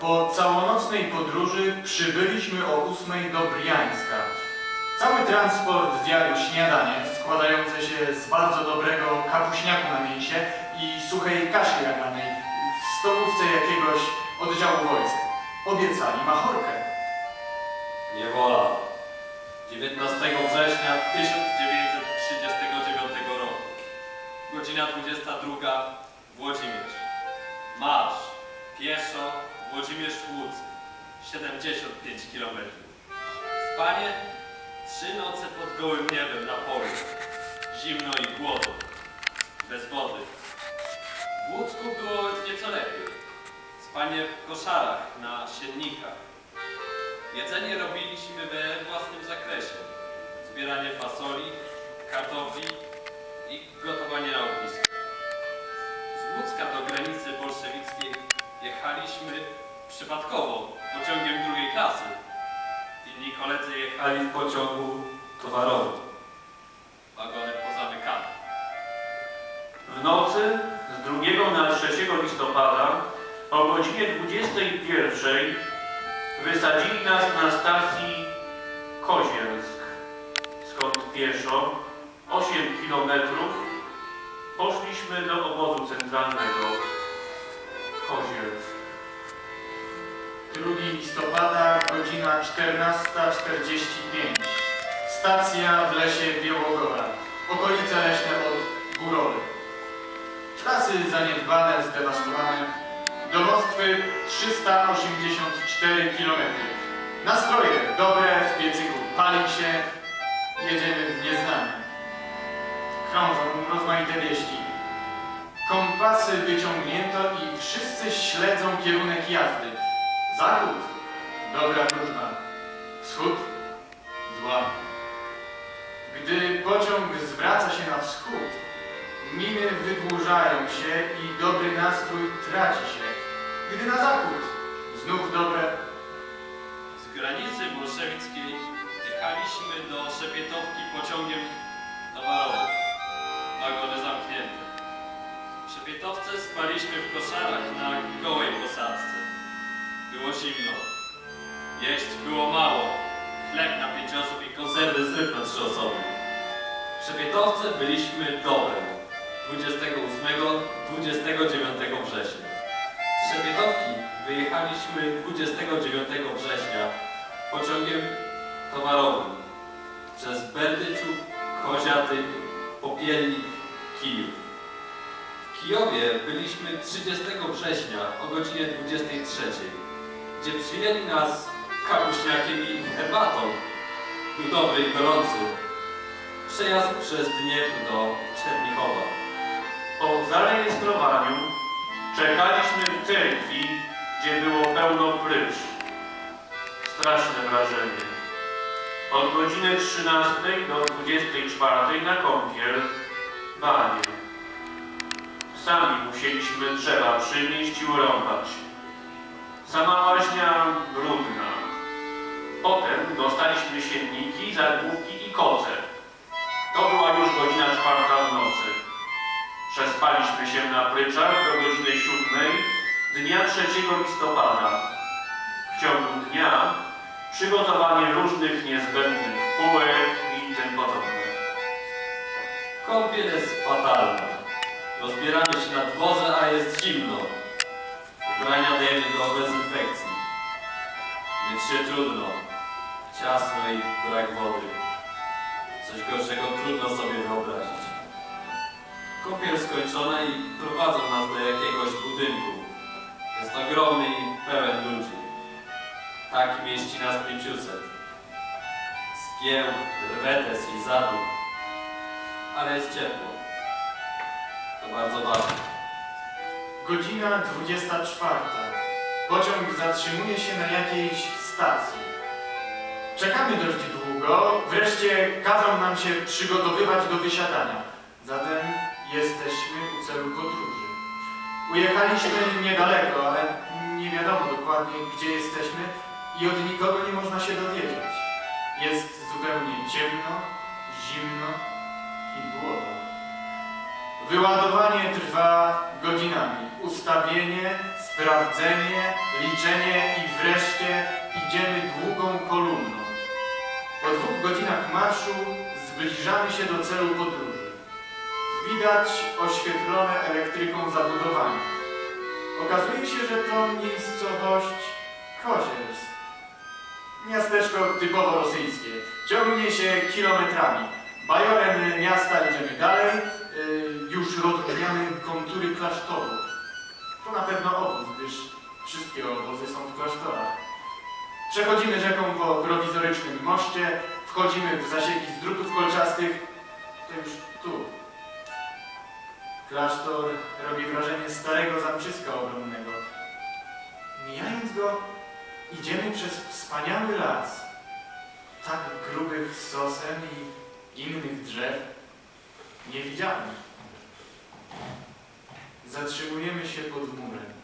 Po całonocnej podróży przybyliśmy o ósmej do Briańska. Cały transport zjadł śniadanie składające się z bardzo dobrego kapuśniaku na mięsie i suchej kaszy jaglanej w stołówce jakiegoś oddziału wojsk. Obiecali machorkę. Niewola. 19 września 1939 roku. Godzina 22. Włodzimierz. Marsz. Pieszo. Włodzimierz Łódź. 75 km. Spanie. Trzy noce pod gołym niebem na polu. Zimno i głodno. Bez wody. W Łódzku było nieco lepiej. Spanie w koszarach na siennikach. Jedzenie robiliśmy we własnym zakresie. Zbieranie fasoli, kartofli i gotowanie na ognisku. Z Łódzka do granicy bolszewickiej jechaliśmy przypadkowo pociągiem drugiej klasy. Inni koledzy jechali w pociągu towarowym. Wagony pozamykane. W nocy z 2 na 3 listopada o godzinie 21 wysadzili nas na stacji Kozielsk, skąd pieszo 8 kilometrów poszliśmy do obozu centralnego Kozielsk. 2 listopada, godzina 14.45. Stacja w lesie Białogora. Okolice leśne od Górowy. Trasy zaniedbane, zdewastowane. Do Moskwy 384 km. Nastroje dobre, w piecyku pali się. Jedziemy w nieznane. Krążą rozmaite wieści. Kompasy wyciągnięto i wszyscy śledzą kierunek jazdy. Zachód, dobra wróżba. Wschód, zła. Gdy pociąg zwraca się na wschód, miny wydłużają się i dobry nastrój traci się. Gdy na zachód, znów dobre. Z granicy bolszewickiej jechaliśmy do Szepietowki pociągiem koszarach na gołej posadzce. Było zimno. Jeść było mało. Chleb na pięć osób i konserwy z ryb na trzy osoby. W Szepietowce byliśmy dołem. 28-29 września. Z Szepietowki wyjechaliśmy 29 września pociągiem towarowym przez Berdyczów, Koziaty, Popielnik, Kijów. Kijowie byliśmy 30 września o godzinie 23, gdzie przyjęli nas kapuśniakiem i herbatą. Był dobry i gorący. Przejazd przez Dniepr do Czernichowa. Po zarejestrowaniu czekaliśmy w cerkwi, gdzie było pełno prycz. Straszne wrażenie. Od godziny 13 do 24 na kąpiel, banie. Sami musieliśmy drzewa przynieść i urąbać. Sama łaźnia brudna. Potem dostaliśmy sienniki, zagłówki i koce. To była już godzina czwarta w nocy. Przespaliśmy się na pryczach do godziny siódmej dnia 3 listopada. W ciągu dnia przygotowanie różnych niezbędnych półek i tym podobne. Kąpiel jest fatalna. Rozbieramy się na dworze, a jest zimno. Ubrania dajemy do dezynfekcji. Myć się trudno. Ciasno i brak wody. Coś gorszego trudno sobie wyobrazić. Kąpiel skończona i prowadzą nas do jakiegoś budynku. Jest ogromny i pełen ludzi. Taki mieści nas 500. Skieł, rwetes i zadum. Ale jest ciepło. Bardzo ważne. Godzina 24. Pociąg zatrzymuje się na jakiejś stacji. Czekamy dość długo, wreszcie każą nam się przygotowywać do wysiadania. Zatem jesteśmy u celu podróży. Ujechaliśmy niedaleko, ale nie wiadomo dokładnie, gdzie jesteśmy i od nikogo nie można się dowiedzieć. Jest zupełnie ciemno, zimno i błoto. Wyładowanie trwa godzinami. Ustawienie, sprawdzenie, liczenie i wreszcie idziemy długą kolumną. Po dwóch godzinach marszu zbliżamy się do celu podróży. Widać oświetlone elektryką zabudowanie. Okazuje się, że to miejscowość Koziers. Miasteczko typowo rosyjskie. Ciągnie się kilometrami. Bajorem miasta idziemy dalej. Yy, już rozróżniamy kontury klasztorów. To na pewno obóz, gdyż wszystkie obozy są w klasztorach. Przechodzimy rzeką po prowizorycznym moście, wchodzimy w zasieki z drutów kolczastych. To już tu. Klasztor robi wrażenie starego zamczyska ogromnego. Mijając go, idziemy przez wspaniały las. Tak grubych sosen i innych drzew niewidzialnych. Zatrzymujemy się pod murem.